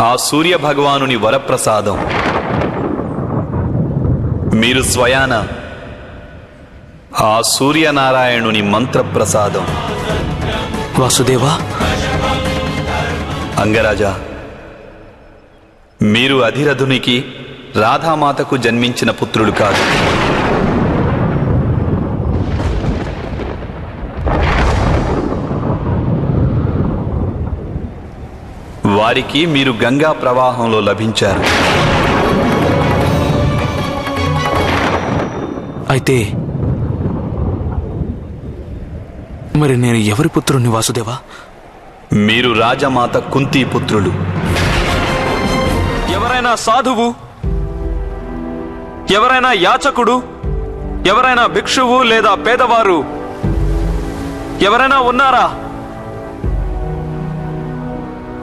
ఆ సూర్య భగవానుని వరప్రసాదం. మీరు స్వయాన ఆ సూర్యనారాయణుని మంత్రప్రసాదం. వాసుదేవా! అంగరాజా మీరు అధిరథునికి రాధామాతకు జన్మించిన పుత్రుడు కాదు. వారికి మీరు గంగా ప్రవాహంలో లభించారు. అయితే మరి నేను ఎవరి పుత్రుణ్ణి వాసుదేవా? మీరు రాజమాత కుంతీ పుత్రులు. ఎవరైనా సాధువు ఎవరైనా యాచకుడు ఎవరైనా భిక్షువు లేదా పేదవారు ఎవరైనా ఉన్నారా?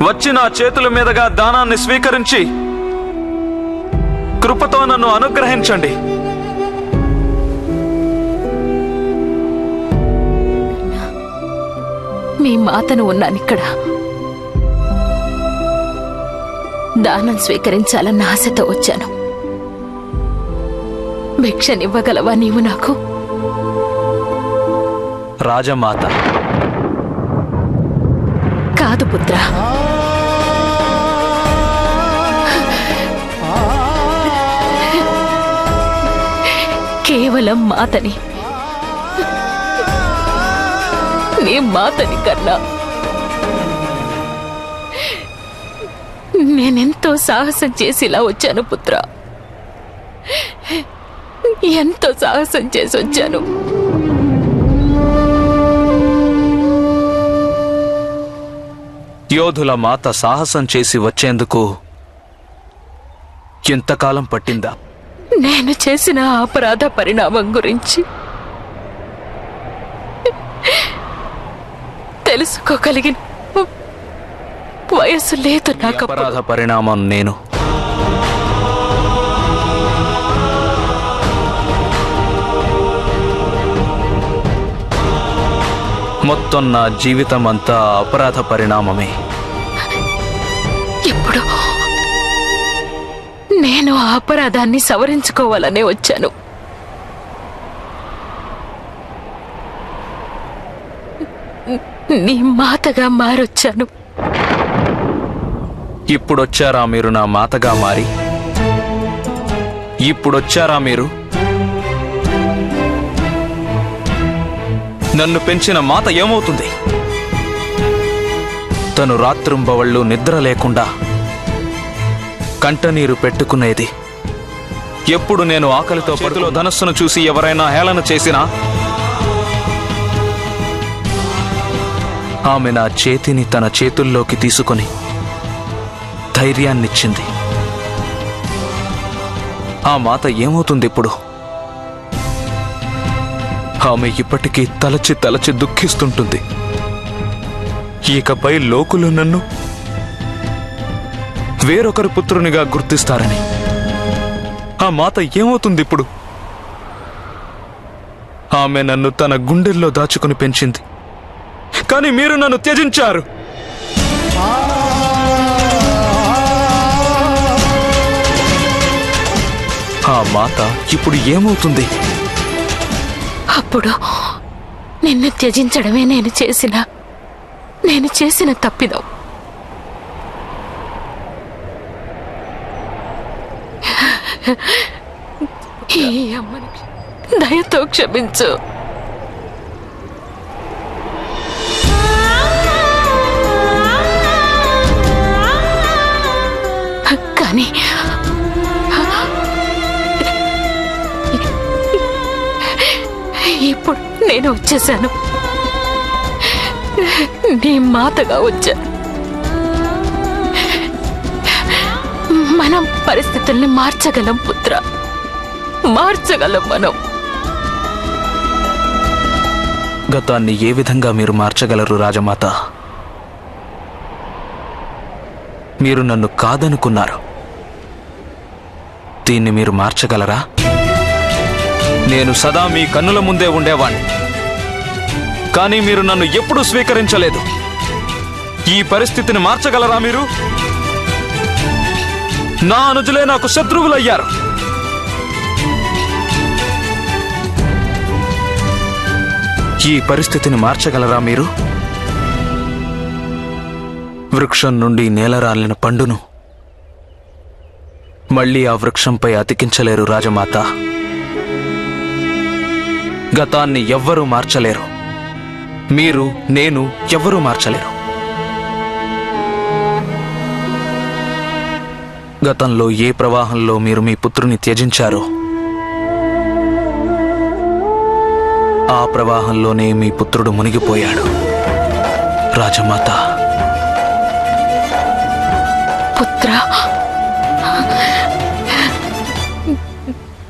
వచ్చి నా చేతుల మీదుగా దానాన్ని స్వీకరించి కృపతో నన్ను అనుగ్రహించండి. మీ మాతను ఉన్నానిక్కడ దానం స్వీకరించాలన్న ఆశతో వచ్చాను. భిక్షనివ్వగలవా నీవు నాకు? రాజమాత. కాదు పుత్ర. కేవలం మాతని. నీ మాతని కన్నా. నేనెంతో సాహసం చేసి ఇలా వచ్చాను పుత్ర. ఎంతో సాహసం చేసి వచ్చాను. యోధుల మాత సాహసం చేసి వచ్చేందుకు ఎంతకాలం పట్టిందా? నేను చేసిన అపరాధ పరిణామం గురించి తెలుసుకోగలిగిన వయసు లేదు నాకు. అపరాధ పరిణామం నేను. మొత్తం నా జీవితం అంతా అపరాధ పరిణామమే. ఇప్పుడు నేను ఆ అపరాధాన్ని సవరించుకోవాలనే వచ్చాను. నీ మాతగా మారొచ్చాను. ఇప్పుడొచ్చారా మీరు నా మాతగా మారి? ఇప్పుడొచ్చారా మీరు? నన్ను పెంచిన మాత ఏమవుతుంది? తను రాత్రింబవళ్ళు నిద్ర లేకుండా కంటనీరు పెట్టుకునేది. ఎప్పుడు నేను ఆకలితో పడుతులో ధనస్సును చూసి ఎవరైనా హేళన చేసినా? ఆమె నా చేతిని తన చేతుల్లోకి తీసుకొని ధైర్యాన్నిచ్చింది. ఆ మాత ఏమవుతుంది ఇప్పుడు ఆమె ఇప్పటికీ తలచి తలచి దుఃఖిస్తుంటుంది. ఇకపై లోకులు నన్ను వేరొకరు పుత్రునిగా గుర్తిస్తారని. ఆ మాత ఏమవుతుంది ఇప్పుడు ఆమె నన్ను తన గుండెల్లో దాచుకుని పెంచింది. కానీ మీరు నన్ను త్యజించారు. ఆ మాత ఇప్పుడు ఏమవుతుంది? అప్పుడు నిన్ను త్యజించడమే నేను చేసిన. నేను చేసిన తప్పిదం. ఈ అమ్మని దయతో క్షమించు. కానీ ఇప్పుడు నేను వచ్చేసాను. నీ మాతగా వచ్చాను. మనం పరిస్థితుల్ని మార్చగలం పుత్ర. మార్చగలం మనం. గతాన్ని ఏ విధంగా మీరు మార్చగలరు రాజమాత? మీరు నన్ను కాదనుకున్నారు. దీన్ని మీరు మార్చగలరా? నేను సదా మీ కన్నుల ముందే ఉండేవాణ్ణి. కానీ మీరు నన్ను ఎప్పుడూ స్వీకరించలేదు. ఈ పరిస్థితిని మార్చగలరా మీరు? నా అనుజులే నాకు శత్రువులయ్యారు. ఈ పరిస్థితిని మార్చగలరా మీరు? వృక్షం నుండి నేలరాలిన పండును మళ్ళీ ఆ వృక్షంపై అతికించలేరు రాజమాత. గతాన్ని ఎవ్వరూ మార్చలేరు. మీరు నేను ఎవ్వరూ మార్చలేరు. గతంలో ఏ ప్రవాహంలో మీరు మీ పుత్రుని త్యజించారో ఆ ప్రవాహంలోనే మీ పుత్రుడు మునిగిపోయాడు. రాజమాత. పుత్ర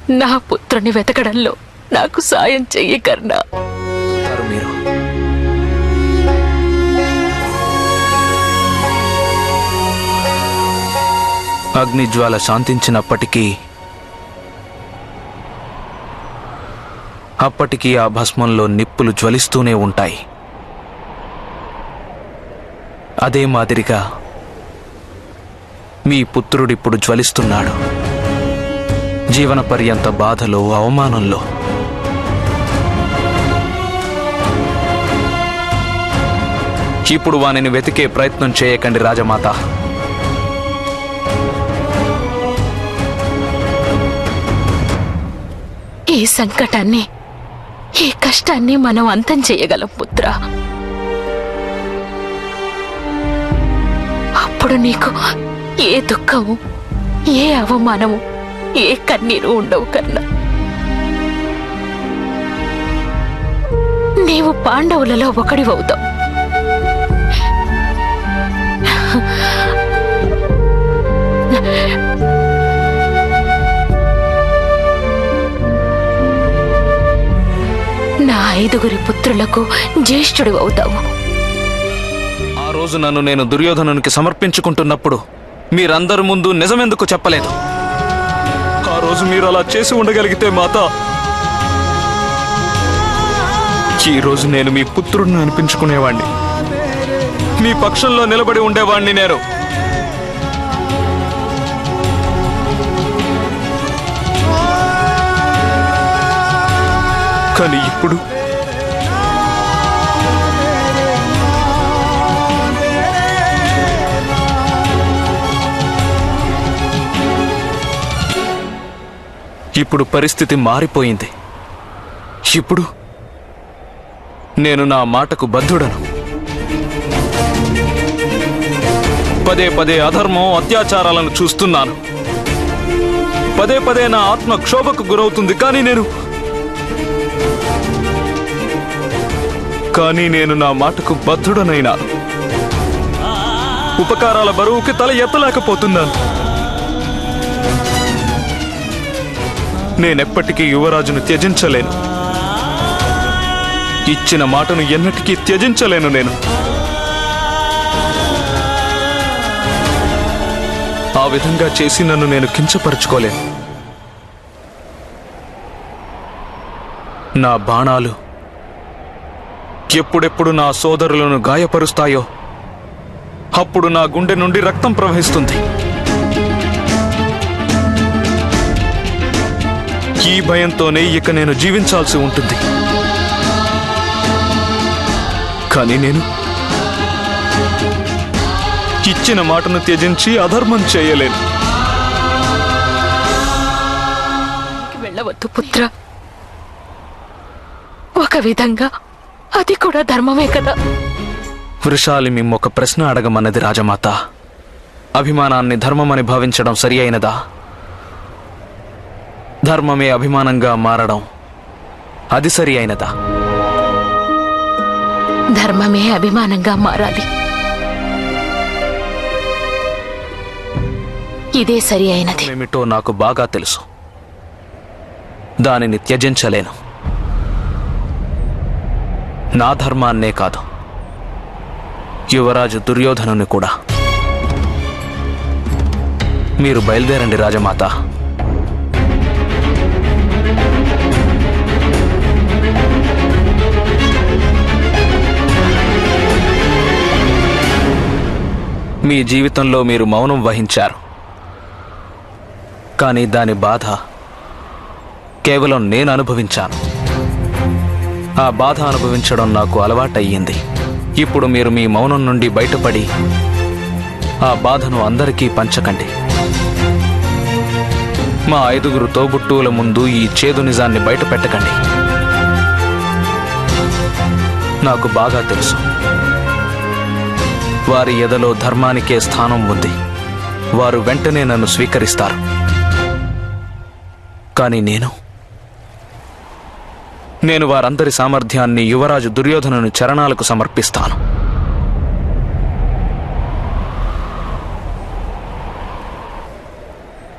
నా పుత్రుని వెతకడంలో నాకు సాయం చెయ్యి కర్ణా. అగ్నిజ్వాల శాంతించినప్పటికీ అప్పటికీ ఆ భస్మంలో నిప్పులు జ్వలిస్తూనే ఉంటాయి. అదే మాదిరిగా మీ పుత్రుడిప్పుడు జ్వలిస్తున్నాడు. జీవన పర్యంత బాధలో అవమానంలో. ఇప్పుడు వానిని వెతికే ప్రయత్నం చేయకండి రాజమాత. ఈ సంకటాన్ని ఈ కష్టాన్ని మనం అంతం చేయగలం పుత్ర. అప్పుడు నీకు ఏ దుఃఖము ఏ అవమానము ఏ కన్నీరు ఉండవు కన్నా నీవు పాండవులలో ఒకడివవుతావు. నా ఐదుగురి పుత్రులకు జ్యేష్ఠుడు అవుతావు ఆ రోజు నన్ను నేను దుర్యోధనునికి సమర్పించుకుంటున్నప్పుడు మీరందరి ముందు నిజమెందుకు చెప్పలేదు. ఆ రోజు మీరు అలా చేసి ఉండగలిగితే మాత ఈ రోజు నేను మీ పుత్రుడిని అనిపించుకునేవాణ్ణి. మీ పక్షంలో నిలబడి ఉండేవాణ్ణి నేను. కానీ ఇప్పుడు ఇప్పుడు పరిస్థితి మారిపోయింది. ఇప్పుడు నేను నా మాటకు బద్ధుడను పదే పదే అధర్మం అత్యాచారాలను చూస్తున్నాను. పదే పదే నా ఆత్మ క్షోభకు గురవుతుంది కానీ నేను కానీ నేను నా మాటకు బద్ధుడనైనా. ఉపకారాల బరువుకి తల ఎత్తలేకపోతున్నాను. నేనెప్పటికీ యువరాజును త్యజించలేను. ఇచ్చిన మాటను ఎన్నటికీ త్యజించలేను నేను. ఆ విధంగా చేసి నన్ను నేను కించపరుచుకోలేను. నా బాణాలు ఎప్పుడెప్పుడు నా సోదరులను గాయపరుస్తాయో అప్పుడు నా గుండె నుండి రక్తం ప్రవహిస్తుంది. ఈ భయంతోనే ఇక నేను జీవించాల్సి ఉంటుంది. కానీ నేను ఇచ్చిన మాటను త్యజించి అధర్మం చేయలేను. వెళ్ళవద్దు పుత్ర. ఒక విధంగా అది కూడా ధర్మమే కదా. వృషాలి మిమ్మ ఒక ప్రశ్న అడగమన్నది రాజమాత. అభిమానాన్ని ధర్మమని భావించడం సరి అయినదా ధర్మమే అభిమానంగా మారడం అది సరి అయినదా ధర్మమే అభిమానంగా మారాలి. ఇదే సరి అయినది ఏమిటో నాకు బాగా తెలుసు. దానిని త్యజించలేను. నా ధర్మాన్నే కాదు. యువరాజు దుర్యోధనుని కూడా. మీరు బయలుదేరండి రాజమాత. మీ జీవితంలో మీరు మౌనం వహించారు. కానీ దాని బాధ కేవలం నేను అనుభవించాను. ఆ బాధ అనుభవించడం నాకు అలవాటయ్యింది. ఇప్పుడు మీరు మీ మౌనం నుండి బయటపడి ఆ బాధను అందరికీ పంచకండి. మా ఐదుగురు తోబుట్టువుల ముందు ఈ చేదు నిజాన్ని బయట పెట్టకండి నాకు బాగా తెలుసు. వారి ఎదలో ధర్మానికే స్థానం ఉంది. వారు వెంటనే నన్ను స్వీకరిస్తారు. కానీ నేను నేను వారందరి సామర్థ్యాన్ని యువరాజు దుర్యోధనుని చరణాలకు సమర్పిస్తాను.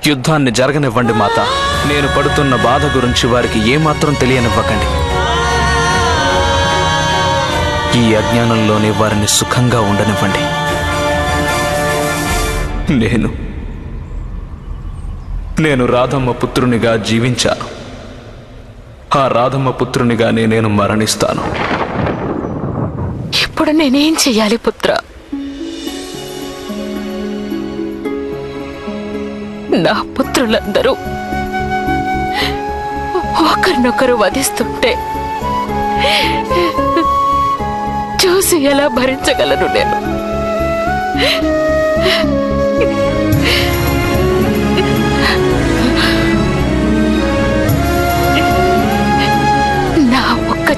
యుద్ధాన్ని జరగనివ్వండి మాత. నేను పడుతున్న బాధ గురించి వారికి ఏమాత్రం తెలియనివ్వకండి. ఈ అజ్ఞానంలోనే వారిని సుఖంగా ఉండనివ్వండి. నేను నేను రాధమ్మ పుత్రునిగా జీవించాను. ఆ రాధమ్మ పుత్రునిగానే నేను మరణిస్తాను. ఇప్పుడు నేనేం చెయ్యాలి పుత్ర? నా పుత్రులందరూ ఒకరినొకరు వధిస్తుంటే చూసి ఎలా భరించగలను నేను?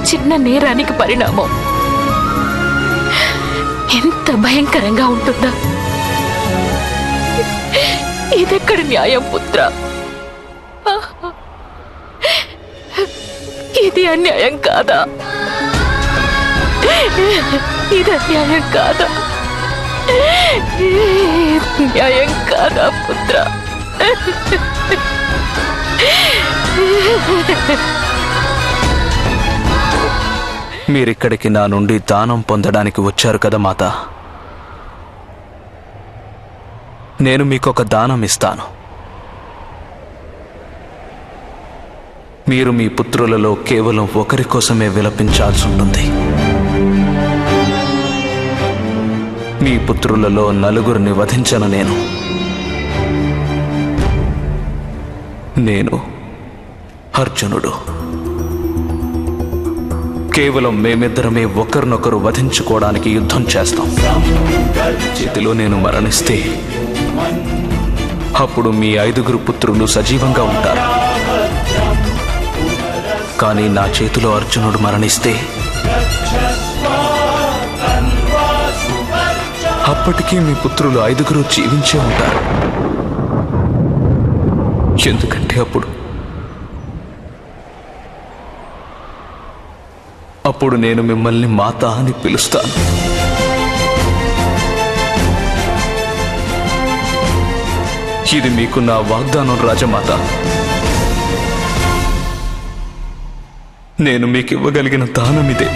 చిన్న నేరానికి పరిణామం. ఎంత భయంకరంగా ఉంటుందా? ఇదెక్కడ న్యాయం పుత్ర? ఇది అన్యాయం కాదా? ఇది అన్యాయం కాదా? న్యాయం కాదా పుత్ర? మీరిక్కడికి నా నుండి దానం పొందడానికి వచ్చారు కదా మాత. నేను మీకొక దానం ఇస్తాను. మీరు మీ పుత్రులలో కేవలం ఒకరి కోసమే విలపించాల్సి ఉంటుంది. మీ పుత్రులలో నలుగురిని వధించను నేను. నేను అర్జునుడు. కేవలం మేమిద్దరమే ఒకరినొకరు వధించుకోవడానికి యుద్ధం చేస్తాం. చేతిలో నేను మరణిస్తే అప్పుడు మీ ఐదుగురు పుత్రులు సజీవంగా ఉంటారు. కానీ నా చేతిలో అర్జునుడు మరణిస్తే అప్పటికీ మీ పుత్రులు ఐదుగురు జీవించే ఉంటారు. ఎందుకంటే అప్పుడు అప్పుడు నేను మిమ్మల్ని మాత అని పిలుస్తాను. ఇది మీకు నా వాగ్దానం రాజమాత. నేను మీకు ఇవ్వగలిగిన దానం ఇదే.